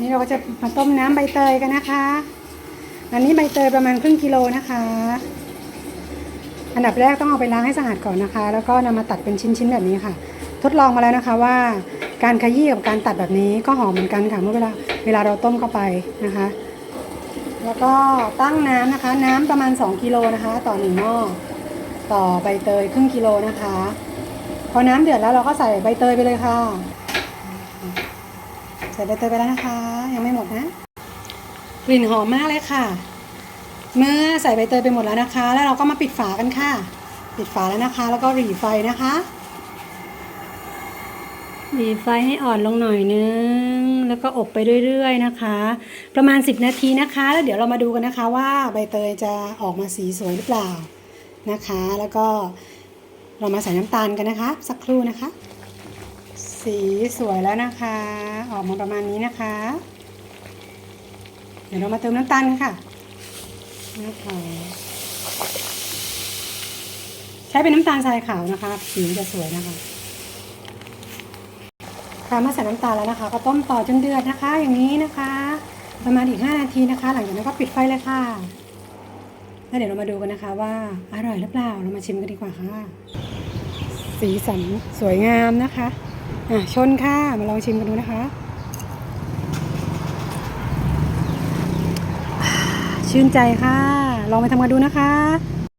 วันนี้เราก็จะมาต้มน้ำใบเตยกันนะคะ อันนี้ใบเตยประมาณครึ่งกิโลนะคะ อันดับแรกต้องเอาไปล้างให้สะอาดก่อนนะคะ แล้วก็นำมาตัดเป็นชิ้นๆแบบนี้ค่ะ ทดลองมาแล้วนะคะว่าการขยี้กับการตัดแบบนี้ก็หอมเหมือนกันค่ะเมื่อเวลาเวลาเราต้มเข้าไปนะคะ แล้วก็ตั้งน้ำนะคะ น้ำประมาณ 2กิโลนะคะ ต่อหนึ่งหม้อต่อใบเตยครึ่งกิโลนะคะ พอน้ำเดือดแล้วเราก็ใส่ใบเตยไปเลยค่ะ ส่ใบเตยไปแล้วนะคะ ยังไม่หมดนะ กลิ่นหอมมากเลยค่ะ เมื่อใส่ใบเตยไปหมดแล้วนะคะ แล้วเราก็มาปิดฝากันค่ะ ปิดฝาแล้วนะคะ แล้วก็หรี่ไฟนะคะหรี่ไฟให้อ่อนลงหน่อยนึง แล้วก็อบไปเรื่อยๆนะคะ ประมาณ 10 นาทีนะคะ แล้วเดี๋ยวเรามาดูกันนะคะว่าใบเตยจะออกมาสีสวยหรือเปล่านะคะ แล้วก็เรามาใส่น้ำตาลกันนะคะ สักครู่นะคะ สีสวยแล้วนะคะ ออกมาประมาณนี้นะคะ เดี๋ยวเรามาเติมน้ำตาลค่ะนะคะใช้เป็นน้ำตาลทรายขาวนะคะสีจะสวยนะคะค่ะเมื่อใส่น้ำตาลแล้วนะคะ ก็ต้มต่อจนเดือดนะคะ อย่างนี้นะคะ ประมาณอีก 5 นาทีนะคะ หลังจากนั้นก็ปิดไฟเลยค่ะแล้วเดี๋ยวเรามาดูกันนะคะว่าอร่อยหรือเปล่าเรามาชิมกันดีกว่าค่ะ สีสันสวยงามนะคะ อะชนค่ะ มาลองชิมกันดูนะคะ ชื่นใจค่ะ ลองไปทำกันดูนะคะ